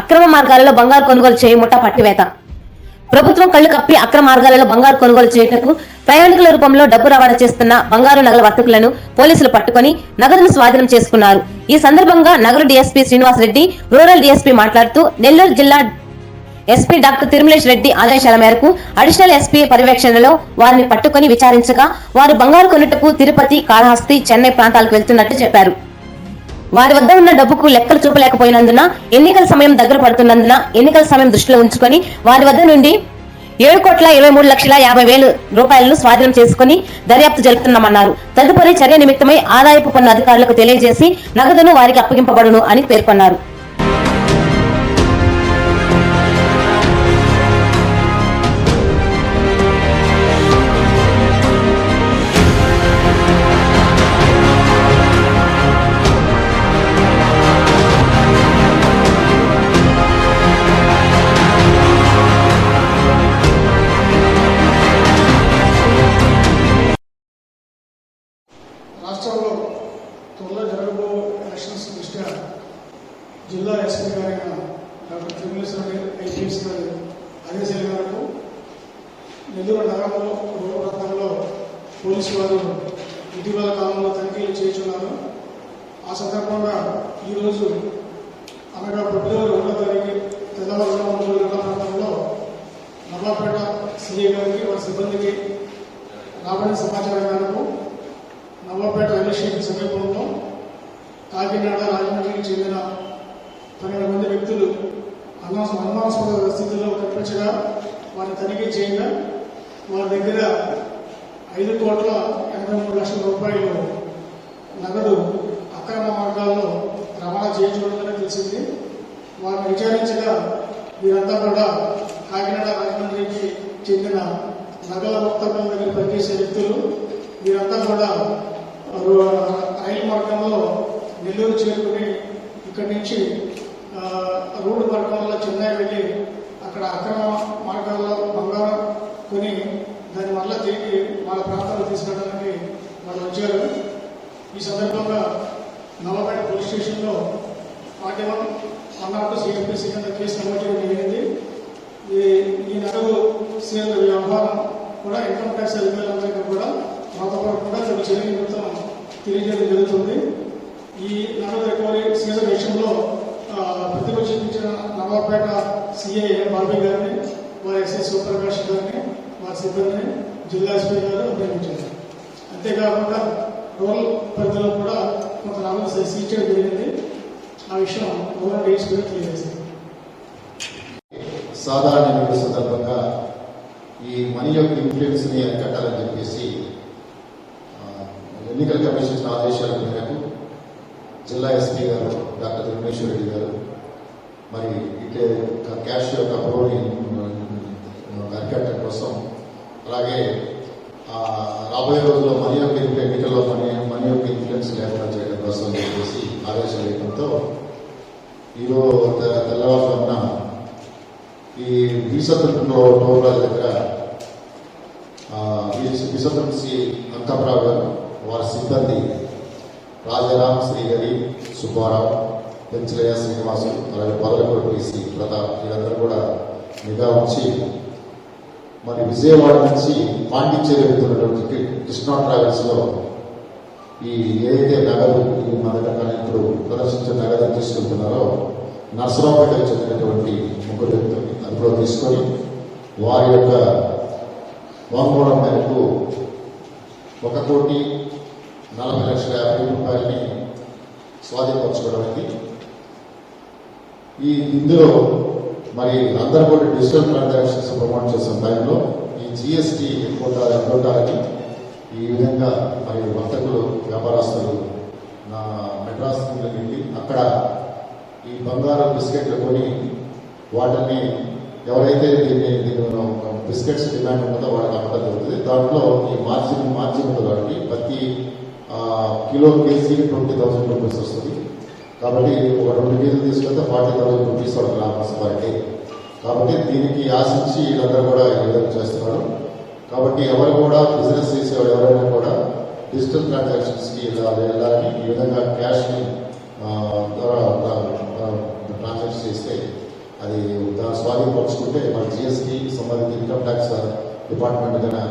అక్రమ మార్గాలలో బంగారు కొనుగోలు చేయముట పట్టివేత. ప్రభుత్వం కళ్ళు కప్పి అక్రమ మార్గాలలో బంగారు కొనుగోలు చేయటకు ప్రయాణికుల రూపంలో డబ్బు రవాణా చేస్తున్న బంగారు నగల వర్తకులను పోలీసులు పట్టుకొని నగదును స్వాధీనం చేసుకున్నారు. ఈ సందర్భంగా Nagar DSP Srinivas Reddy rural DSP మాట్లాడుతూ నెల్లూరు జిల్లా ఎస్పీ డాక్టర్ తిరుమలేష్ రెడ్డి ఆదేశాల మేరకు అడిషనల్ ఎస్పీ పర్యవేక్షణలో వారిని పట్టుకుని విచారించగా వారు బంగారు కొనుటకు తిరుపతి కాళహస్తి చెన్నై ప్రాంతాలకు వెళ్తున్నట్టు చెప్పారు. వారి వద్ద ఉన్న డబ్బుకు లెక్కలు చూపలేకపోయినందున ఎన్నికల సమయం దగ్గర పడుతున్నందున ఎన్నికల సమయం దృష్టిలో ఉంచుకొని వారి వద్ద నుండి ఏడు కోట్ల ఇరవై మూడు లక్షల యాభై వేలు రూపాయలను స్వాధీనం చేసుకుని దర్యాప్తు జరుపుతున్నామన్నారు. తదుపరి చర్య నిమిత్తమై ఆదాయపు పన్ను అధికారులకు తెలియజేసి నగదును వారికి అప్పగింపబడును అని పేర్కొన్నారు. ఎలక్షన్స్ జిల్లా ఎస్పీ గారైన డాక్టర్ తిరుమలేశ్వరి ఐపీఎస్ గారి ఆదేశాల మేరకు నెల్లూరు నగరంలో రూపరత్నంలో పోలీసు వారు ఇటీవల కాలంలో తనిఖీలు చేస్తున్నారు. ఆ సందర్భంగా ఈరోజు అనగా ఫిబ్రవరి రెండో తారీఖు తెల్లవారుజామున మూడు గంటల ప్రాంతంలో నవాపేట సిఐ గారికి వారి సిబ్బందికి రాబడిన సమాచారం మేరకు నవాపేట రైల్వే స్టేషన్ సమీపంలో కాకినాడ రాజమండ్రికి చెందిన పన్నెండు మంది వ్యక్తులు అనాస అనుమానాస్పద స్థితిలో కనిపించగా వారిని తనిఖీ చేయగా వారి దగ్గర ఐదు కోట్ల ఎనభై మూడు లక్షల రూపాయలు నగదు అక్రమ మార్గాల్లో రవాణా చేయించబడిందని తెలిసింది. వారిని విచారించగా వీరంతా కూడా కాకినాడ రాజమండ్రికి చెందిన నగల వర్తకుల దగ్గర పనిచేసే వ్యక్తులు. వీరంతా కూడా రైలు మార్గంలో నెల్లూరు చేరుకుని ఇక్కడి నుంచి రోడ్డు మార్గంలో చెన్నై వెళ్ళి అక్కడ అక్రమ మార్గాల్లో బంగారం కొని దానివల్ల తిరిగి వాళ్ళ ప్రాంతాలు తీసుకెళ్ళడానికి వాళ్ళు వచ్చారు. ఈ సందర్భంగా నల్లపేట పోలీస్ స్టేషన్లో forty one one not CMPC కింద కేసు నమోదు చేయడం జరిగింది. ఈ ఈ నగదు సేల్ వ్యవహారం కూడా ఇన్కమ్ ట్యాక్స్ అధికారులందరికీ కూడా మాతపడకుండా కొన్ని కూడా నిమిత్తం తెలియజేయడం ఈ నగదు రికవరీ సీజన్ విషయంలో ఆ, ప్రతిభ చూపించిన నవాపేట సిఐ బాబీ గారిని వారి ఎస్ఐ సూపర్వైజర్ గారిని వారి సిబ్బందిని జిల్లా ఎస్పీ గారు అభినందించారు అంతేకాకుండా రూరల్ పరిధిలో కూడా కొంత నగదు సీజ్ చేయడం జరిగింది. ఆ విషయం రూరల్ డిఎస్పీ తెలియజేశారు సాధారణ ఎన్నికల సందర్భంగా ఈ మనీ యొక్క ఇన్ఫ్లుయెన్స్ని అరికట్టాలని చెప్పేసి ఎన్నికల కమిషన్ ఆదేశాల మేరకు జిల్లా ఎస్పీ గారు డాక్టర్ తిరుమేశ్వర రెడ్డి గారు మరి ఇట్లే క్యాష్ యొక్క అప్రోని అరికట్టడం కోసం అలాగే రాబోయే రోజుల్లో మనీ యొక్క ఎన్నికల్లో మనీ మనీ యొక్క ఇన్ఫ్లుయెన్స్ లేకుండా చేయడం కోసం చెప్పేసి ఆదేశాలు ఇవ్వడంతో ఈరోజు తెల్లవారుజామున ఈ బీసత్రంలో టోర్ల దగ్గర బీసత్రం సి అంకప్రావు గారు వారి సిబ్బంది రాజారాం శ్రీహరి సుబ్బారావు పెంచలయ్య శ్రీనివాసు అలాగే పొదలకూడ పిసి ప్రతాప్ వీళ్ళందరూ కూడా నిఘా ఉంచి మరి విజయవాడ నుంచి పాండిచ్చేరి వెళ్తున్నటువంటి కృష్ణా ట్రావెల్స్లో ఈ ఏదైతే నగదు ఈ మన దగ్గర ఇప్పుడు ప్రదర్శించే నగదు తీసుకెళ్తున్నారో నర్సరావుపేటకు చెందినటువంటి ముగ్గురు వ్యక్తులు అదుపులో తీసుకొని వారి యొక్క వాంగ్మూలం మేరకు ఒక కోటి నలభై లక్షల యాభై రూపాయలని స్వాధీనపరచుకోవడానికి. ఈ ఇందులో మరి అందరూ కూడా డిజిటల్ ట్రాన్సాక్షన్స్ ప్రమోట్ చేసిన టైంలో ఈ జిఎస్టీ ఎక్కువ ఎక్కువటానికి ఈ విధంగా మరి వర్తకులు వ్యాపారస్తులు నా మెడ్రాస్ వెళ్ళి అక్కడ ఈ బంగారు బిస్కెట్లు కొని వాటిని ఎవరైతే దీన్ని దీని బిస్కెట్స్ డిమాండ్ ఉంటుందో వాళ్ళకి అమ్మడం జరుగుతుంది. దాంట్లో ఈ మార్జిన్ మార్జిన్ ఉంది ప్రతి kilo KG twenty thousand rupees వస్తుంది. కాబట్టి ఒక రెండు కేజీలు తీసుకెళ్తే ఫార్టీ థౌసండ్ రూపీస్ వాళ్ళకి లాభం వారికి కాబట్టి దీనికి ఆశించి వీళ్ళందరూ కూడా ఈ విధంగా చేస్తున్నారు. కాబట్టి ఎవరు కూడా బిజినెస్ చేసేవాడు ఎవరైనా కూడా డిజిటల్ ట్రాన్సాక్షన్స్కి ఇలా వెళ్ళాలని ఈ విధంగా క్యాష్ని ద్వారా ట్రాన్సాక్షన్ చేస్తే అది దాని స్వాధీనపరుచుకుంటే మన జిఎస్టీ సంబంధించి ఇన్కమ్ ట్యాక్స్ డిపార్ట్మెంట్ కన్నా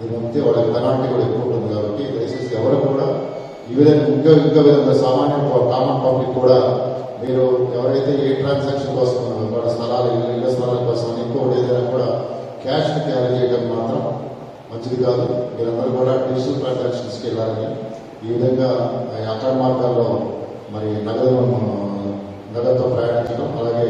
ఇది వాళ్ళకి పెనాల్టీ కూడా ఎక్కువ ఉంటుంది కాబట్టి దయచేసి ఎవరు కూడా ఈ విధంగా ఇంకా ఇంకా విధంగా సామాన్య కామన్ పబ్లిక్ కూడా మీరు ఎవరైతే ఏ ట్రాన్సాక్షన్ కోసం వాళ్ళ స్థలాలు ఇళ్ళ స్థలాల కోసం ఇంకోటి ఏదైనా కూడా క్యాష్ క్యారీ చేయడం మాత్రం మంచిది కాదు. మీరందరూ కూడా డిజిటల్ ట్రాన్సాక్షన్స్కి వెళ్ళాలని ఈ విధంగా ఈ అక్కడ మార్గాల్లో మరి నగదు నగదుతో ప్రయాణించడం అలాగే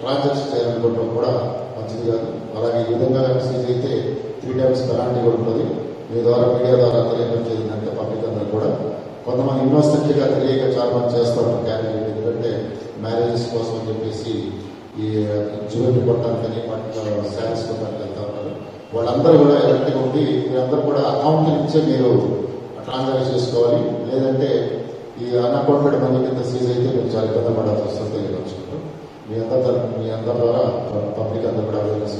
ట్రాన్సాక్షన్ చేయాలనుకోవడం కూడా మంచిది కాదు అలాగే ఈ విధంగా సీజ్ అయితే త్రీ టైమ్స్ పెనాల్టీ కూడా ఉంటుంది మీ ద్వారా మీడియా ద్వారా తెలియజేయడం ఏంటంటే పబ్లిక్ అందరూ కూడా కొంతమంది ఇన్వెస్టర్లుగా తెలియక చాలా మంది చేస్తారు క్యారీ ఎందుకంటే మ్యారేజెస్ కోసం అని చెప్పేసి ఈ జ్యువెలరీ కొట్టడానికని శారీస్ కొట్టడానికి వెళ్తా ఉంటారు వాళ్ళందరూ కూడా ఎవరికి ఉండి మీరందరూ కూడా అకౌంట్ నుంచే మీరు ట్రాన్సాక్షన్ చేసుకోవాలి. లేదంటే ఈ అన్అకౌంటెడ్ మనీ కింద సీజ్ అయితే మీరు చాలా ఇబ్బంది పడాల్సి వస్తుంది తెలియవచ్చుకుంటారు మీ అందరి తరఫు- మీ అందరి ద్వారా పబ్లిక్ అందరూ కూడా అవేర్నెస్